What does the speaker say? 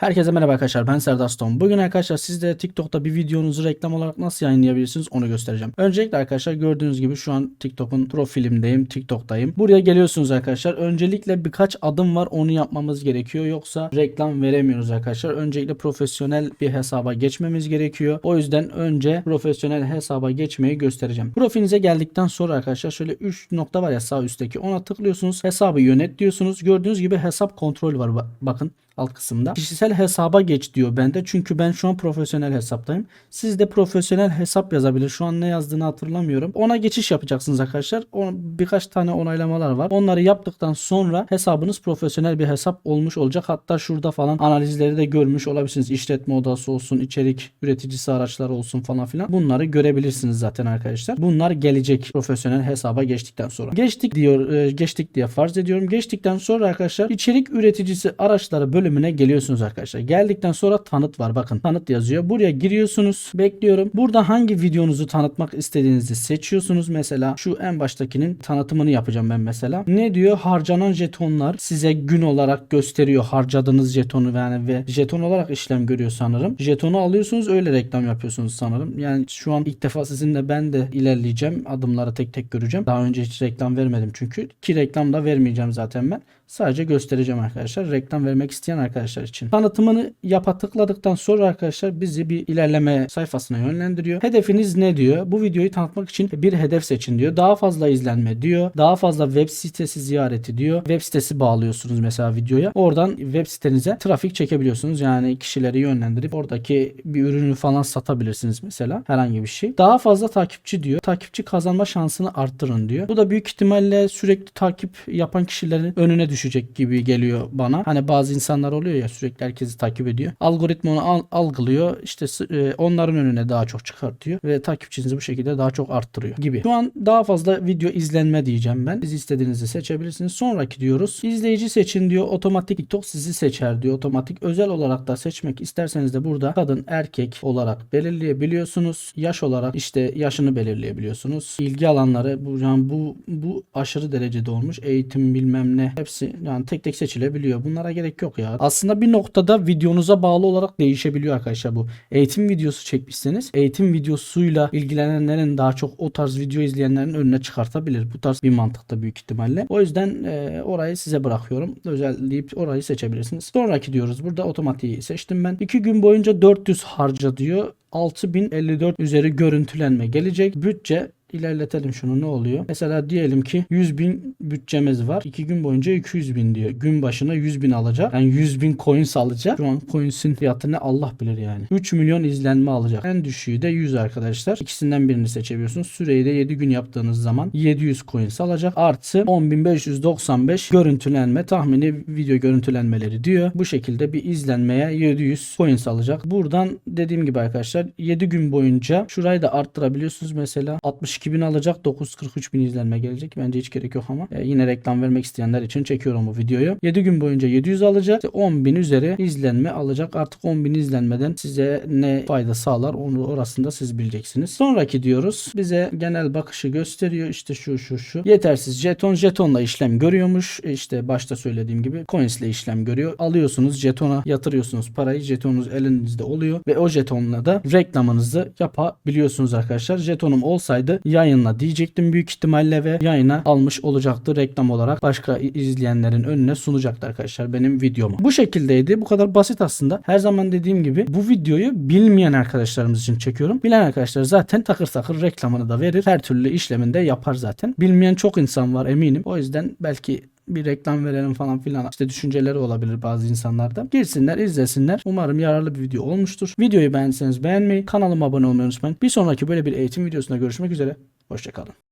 Herkese merhaba arkadaşlar ben Serdar Stone. Bugün arkadaşlar sizde TikTok'ta bir videonuzu reklam olarak nasıl yayınlayabilirsiniz onu göstereceğim. Öncelikle arkadaşlar gördüğünüz gibi şu an TikTok'un profilimdeyim, TikTok'tayım. Buraya geliyorsunuz arkadaşlar. Öncelikle birkaç adım var onu yapmamız gerekiyor. Yoksa reklam veremiyoruz arkadaşlar. Öncelikle profesyonel bir hesaba geçmemiz gerekiyor. O yüzden önce profesyonel hesaba geçmeyi göstereceğim. Profilinize geldikten sonra arkadaşlar şöyle 3 nokta var ya sağ üstteki ona tıklıyorsunuz. Hesabı yönet diyorsunuz. Gördüğünüz gibi hesap kontrol var Ba- bakın alt kısımda. Kişisel hesaba geç diyor bende. Çünkü ben şu an profesyonel hesaptayım. Siz de profesyonel hesap yazabilir. Şu an ne yazdığını hatırlamıyorum. Ona geçiş yapacaksınız arkadaşlar. O, birkaç tane onaylamalar var. Onları yaptıktan sonra hesabınız profesyonel bir hesap olmuş olacak. Hatta şurada falan analizleri de görmüş olabilirsiniz. İşletme odası olsun, içerik üreticisi araçları olsun falan filan. Bunları görebilirsiniz zaten arkadaşlar. Bunlar gelecek profesyonel hesaba geçtikten sonra. Geçtik diyor, e, geçtik diye farz ediyorum. Geçtikten sonra arkadaşlar içerik üreticisi araçları bölümüne geliyorsunuz arkadaşlar. Geldikten sonra tanıt var. Bakın tanıt yazıyor. Buraya giriyorsunuz. Bekliyorum. Burada hangi videonuzu tanıtmak istediğinizi seçiyorsunuz. Mesela şu en baştakinin tanıtımını yapacağım ben mesela. Ne diyor? Harcanan jetonlar size gün olarak gösteriyor harcadığınız jetonu yani ve jeton olarak işlem görüyor sanırım. Jetonu alıyorsunuz öyle reklam yapıyorsunuz sanırım. Yani şu an ilk defa sizinle ben de ilerleyeceğim. Adımları tek tek göreceğim. Daha önce hiç reklam vermedim çünkü. Ki reklam da vermeyeceğim zaten ben. Sadece göstereceğim arkadaşlar. Reklam vermek isteyen arkadaşlar için. Tanıtımını yapa tıkladıktan sonra arkadaşlar bizi bir ilerleme sayfasına yönlendiriyor. Hedefiniz ne diyor? Bu videoyu tanıtmak için bir hedef seçin diyor. Daha fazla izlenme diyor. Daha fazla web sitesi ziyareti diyor. Web sitesi bağlıyorsunuz mesela videoya. Oradan web sitenize trafik çekebiliyorsunuz. Yani kişileri yönlendirip oradaki bir ürünü falan satabilirsiniz mesela. Herhangi bir şey. Daha fazla takipçi diyor. Takipçi kazanma şansını arttırın diyor. Bu da büyük ihtimalle sürekli takip yapan kişilerin önüne düşecek gibi geliyor bana. Hani bazı insanlar oluyor ya sürekli herkesi takip ediyor. Algoritma onu al- algılıyor. İşte e, onların önüne daha çok çıkartıyor ve takipçinizi bu şekilde daha çok arttırıyor gibi. Şu an daha fazla video izlenme diyeceğim ben. Siz istediğinizi seçebilirsiniz. Sonraki diyoruz. İzleyici seçin diyor. Otomatik TikTok sizi seçer diyor. Otomatik özel olarak da seçmek isterseniz de burada kadın erkek olarak belirleyebiliyorsunuz. Yaş olarak işte yaşını belirleyebiliyorsunuz. İlgi alanları bu yani bu bu aşırı derecede olmuş. Eğitim bilmem ne hepsi yani tek tek seçilebiliyor. Bunlara gerek yok ya. Aslında bir noktada videonuza bağlı olarak değişebiliyor arkadaşlar bu. Eğitim videosu çekmişseniz eğitim videosuyla ilgilenenlerin daha çok o tarz video izleyenlerin önüne çıkartabilir. Bu tarz bir mantıkta büyük ihtimalle. O yüzden e, orayı size bırakıyorum. Özelleyip orayı seçebilirsiniz. Sonraki diyoruz. Burada otomatiği seçtim ben. 2 gün boyunca 400 harca diyor. 6054 üzeri görüntülenme gelecek. Bütçe ilerletelim şunu ne oluyor? Mesela diyelim ki 100 bin bütçemiz var. 2 gün boyunca 200 bin diyor. Gün başına 100 bin alacak. Yani 100 bin coins alacak. Şu an coins'in fiyatı ne Allah bilir yani. 3 milyon izlenme alacak. En düşüğü de 100 arkadaşlar. İkisinden birini seçebiliyorsunuz. Süreyi de 7 gün yaptığınız zaman 700 coins alacak. Artı 10.595 görüntülenme tahmini video görüntülenmeleri diyor. Bu şekilde bir izlenmeye 700 coins alacak. Buradan dediğim gibi arkadaşlar 7 gün boyunca şurayı da arttırabiliyorsunuz mesela 60 2000 alacak. 943 bin izlenme gelecek. Bence hiç gerek yok ama e, yine reklam vermek isteyenler için çekiyorum bu videoyu. 7 gün boyunca 700 alacak. 10 bin üzeri izlenme alacak. Artık 10 bin izlenmeden size ne fayda sağlar onu orasında siz bileceksiniz. Sonraki diyoruz. Bize genel bakışı gösteriyor. İşte şu şu şu. Yetersiz jeton. Jetonla işlem görüyormuş. E, işte başta söylediğim gibi coins ile işlem görüyor. Alıyorsunuz jetona yatırıyorsunuz parayı. Jetonunuz elinizde oluyor ve o jetonla da reklamınızı yapabiliyorsunuz arkadaşlar. Jetonum olsaydı yayınla diyecektim büyük ihtimalle ve yayına almış olacaktı reklam olarak. Başka izleyenlerin önüne sunacaktı arkadaşlar benim videomu. Bu şekildeydi. Bu kadar basit aslında. Her zaman dediğim gibi bu videoyu bilmeyen arkadaşlarımız için çekiyorum. Bilen arkadaşlar zaten takır takır reklamını da verir. Her türlü işlemini de yapar zaten. Bilmeyen çok insan var eminim. O yüzden belki bir reklam verelim falan filan işte düşünceleri olabilir bazı insanlarda. Girsinler izlesinler. Umarım yararlı bir video olmuştur. Videoyu beğendiyseniz beğenmeyi, kanalıma abone olmayı unutmayın. Bir sonraki böyle bir eğitim videosunda görüşmek üzere. Hoşçakalın.